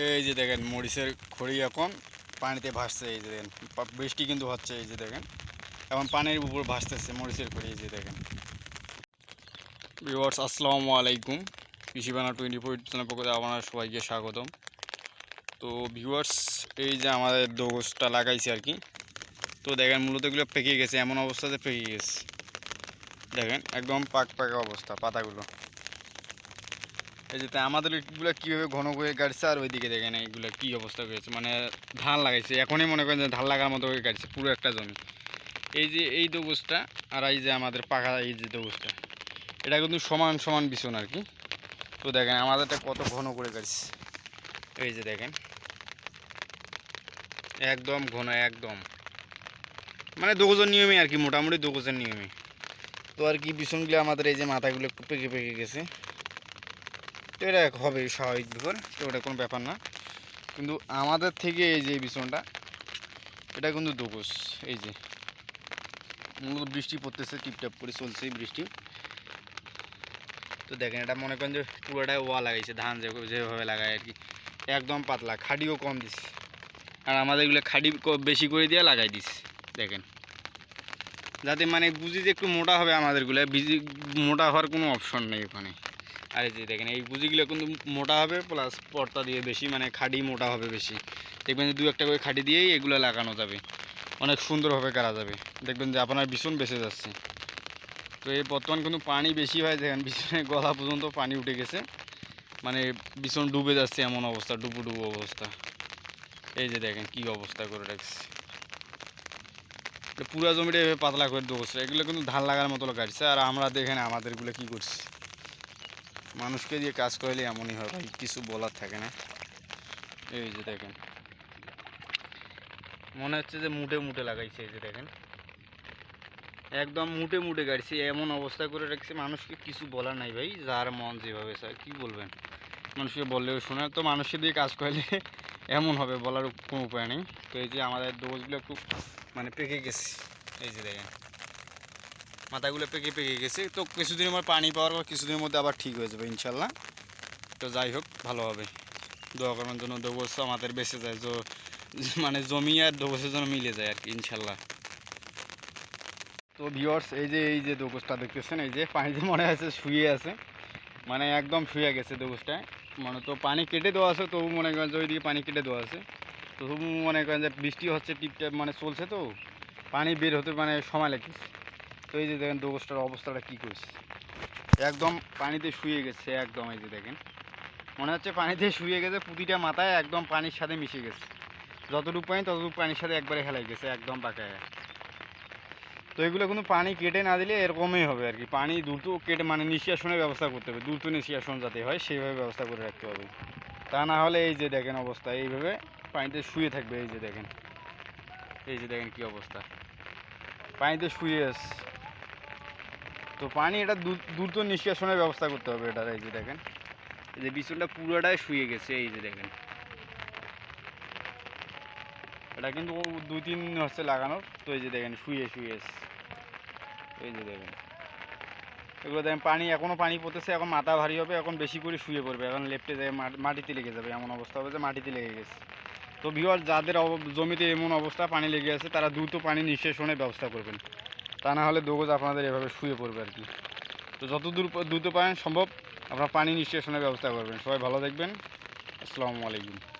এই যে দেখেন, মরিচের খড়ি এখন পানিতে ভাসছে, এই যে দেখেন বৃষ্টি কিন্তু হচ্ছে, এই যে দেখেন। এখন পানির উপর ভাসতেছে মরিচের খড়ি, এই যে দেখেন। ভিউয়ার্স, আসসালামু আলাইকুম। কৃষি বানা টোয়েন্টি ফোর চ্যানেল পক্ষ থেকে আপনার সবাইকে স্বাগতম। তো ভিউয়ার্স, এই যে আমাদের দোগসটা লাগাইছে আর কি, তো দেখেন, মূলত এগুলো পেকে গেছে, এমন অবস্থাতে পেকে গেছে। দেখেন, একদম পাক পাকা অবস্থা পাতাগুলো। এই যে আমাদের এগুলো কীভাবে ঘন করে গাড়ছে আর ওইদিকে দেখেন এইগুলো কী অবস্থা হয়েছে। মানে ধান লাগাইছে, এখনই মনে করেন যে ধান লাগার মতো হয়ে গাড়ছে পুরো একটা জমি। এই যে এই দোগসটা আর এই যে আমাদের পাকা এই যে দোগসটা এটা কিন্তু সমান সমান বিছন আর কি। তো দেখেন আমাদেরটা কত ঘন করে গাড়ছে এই যে দেখেন। একদম ঘন, একদম। মানে দোগজের নিয়মে আর কি, মোটামুটি দোগজের নিয়মে তো আর কি বিছনগুলো আমাদের এই যে মাথাগুলো একটু পেকে পেকে গেছে। তো এটা হবে স্বাভাবিক ব্যাপার তো ওটা কোনো ব্যাপার না। কিন্তু আমাদের থেকে এই যে বিছনটা এটা কিন্তু দোকস, এই যে। মূলত বৃষ্টি পড়তেছে, টিপটাপ করে চলছে বৃষ্টি। তো দেখেন, এটা মনে করেন যে পুরোটাই ওয়া লাগাইছে, ধান যেভাবে লাগায় আর কি। একদম পাতলা, খাডিও কম দিছে। আর আমাদের এগুলো খাডি বেশি করে দিয়ে লাগাই দিস দেখেন। যাতে মানে বুঝি যে একটু মোটা হবে আমাদেরগুলো মোটা হওয়ার কোনো অপশন নেই ওখানে। আর এই যে দেখেন, এই বুঝিগুলো কিন্তু মোটা হবে প্লাস পর্তা দিয়ে বেশি মানে খাডি মোটা হবে বেশি। দেখবেন যে দু একটা করে খাডি দিয়েই এগুলো লাগানো যাবে। অনেক সুন্দরভাবে করা যাবে। দেখবেন যে আপনার ভীষণ বেঁচে যাচ্ছে। তো এই বর্তমান কিন্তু পানি বেশি হয় দেখেন বিছনে গলা পর্যন্ত পানি উঠে গেছে। মানে ভীষণ ডুবে যাচ্ছে এমন অবস্থা, ডুবু ডুবু অবস্থা। এই যে দেখেন, কি অবস্থা করে রাখছে। পুরা জমিটা এভাবে পাতলা করে দেবো এগুলো কিন্তু ধান লাগার মতো কাটছে আর আমরা দেখেন আমাদেরগুলো কি করছি। মানুষকে দিয়ে কাজ করলে এমনই হয়, ভাই, কিছু বলার থাকে না। এই যে দেখেন। মনে হচ্ছে যে মুটে মুটে লাগাইছে, এই যে দেখেন। একদম মুটে মুটে গাড়ছি, এমন অবস্থা করে রাখছে, মানুষকে কিছু বলার নাই, ভাই, যার মন যেভাবে চায়, কী বলবেন? মানুষকে বললেও শোনে, তো মানুষকে দিয়ে কাজ করলে এমন হবে, বলার কোনো উপায় নেই। তো এই যে আমাদের দোষগুলো একটু মানে পেকে গেছে। এই যে দেখেন। মাথাগুলো পেকে পেকে গেছে। তো কিছুদিন আমার পানি পাওয়ার পর কিছুদিনের মধ্যে আবার ঠিক হয়ে যাবে ইনশাল্লাহ। তো যাই হোক, ভালো হবে। দোয়া করার জন্য দোবস আমাদের বেঁচে যায় তো মানে জমি আর দোবসের জন্য মিলে যায় আর কি, ইনশাল্লাহ। তো ভিওর্স এই যে এই যে দোবসটা দেখতেছেন, এই যে পানিতে মনে আছে শুয়ে আছে মানে একদম শুয়ে গেছে দোবসটায় মানে তো পানি কেটে দেওয়া আছে, তবু মনে করেন যে ওইদিকে পানি কেটে দেওয়া আছে। তবু মনে করেন যে বৃষ্টি হচ্ছে টিপটাপ মানে চলছে তো, পানি বের হতে মানে সময় লাগতেছে। তো এই যে দেখেন দোবসটার অবস্থাটা কী করছে। একদম পানিতে শুয়ে গেছে, একদম এই যে দেখেন। মনে হচ্ছে পানিতে শুয়ে গেছে প্রতিটা মাথায় একদম পানির সাথে মিশে গেছে। যতটুকু পানি, ততটুকু পানির সাথে একবারে হেলাই গেছে, একদম পাকায় তো এগুলো কিন্তু পানি কেটে না দিলে এরকমই হবে আর কি। পানি দ্রুত কেটে মানে নিঃশ্বাসনের ব্যবস্থা করতে হবে। দ্রুত নিঃশ্বাসন যাতে হয়, সেইভাবে ব্যবস্থা করে রাখতে হবে। তা না হলে এই যে দেখেন অবস্থা, এইভাবে পানিতে শুয়ে থাকবে এই যে দেখেন। এই যে দেখেন কি অবস্থা। পানিতে শুয়ে তো পানি এটা দ্রু- দ্রুত নিষ্কাশনের ব্যবস্থা করতে হবে এটার, এই যে দেখেন। এই যে বিছুনটা পুরোটাই শুয়ে গেছে, এই যে দেখেন। এটা কিন্তু দুই তিন হচ্ছে লাগানোর তো এই যে দেখেন, শুয়ে শুয়ে এই যে দেখেন। এগুলো দেখেন, পানি এখনও পানি পড়তেছে, এখন মাথা ভারী হবে, এখন বেশি করে শুয়ে পড়বে, এখন লেপটে যায় মাটি- মাটিতে লেগে যাবে, এমন অবস্থা হবে যে মাটিতে লেগে গেছে। তো ভিওর যাদের জমিতে এমন অবস্থা, পানি লেগে আছে, তারা দ্রুত পানি নিঃশেষণের ব্যবস্থা করবেন। তা না হলে দোগজ আপনাদের এভাবে শুয়ে পড়বে আর কি। তো যত দূর দ্রুত পারেন সম্ভব, আপনারা পানি নিষ্কাশনের ব্যবস্থা করবেন। সবাই ভালো দেখবেন আসসালামু আলাইকুম।